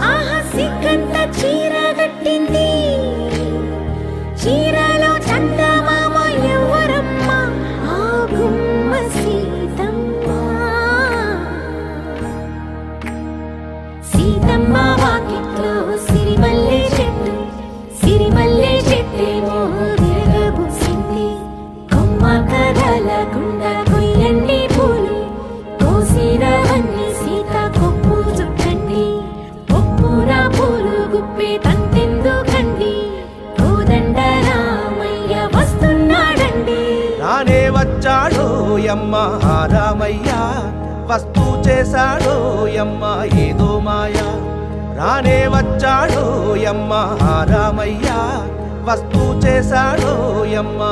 వచ్చి ఆహా సిగ్గంత చీర కట్టింది. చీరలో చందమామ ఎవరమ్మ? ఆ గుమ్మ సీతమ్మ. సీతమ్మ వాకిట్లో సిరిమల్లె చెట్టు సిరిమల్లె చెట్టేమో విరగబూసింది కొమ్మ కదలకుండా గుప్పే తంతెందుకండి రామయ్య వస్తున్నాడండి. రానే వచ్చాడో యమ్మ రామయ్య. వస్తూ చేశాడో యమ్మ ఏదో మాయా. రానే వచ్చాడో యమ్మ రామయ్య. వస్తూ యమ్మ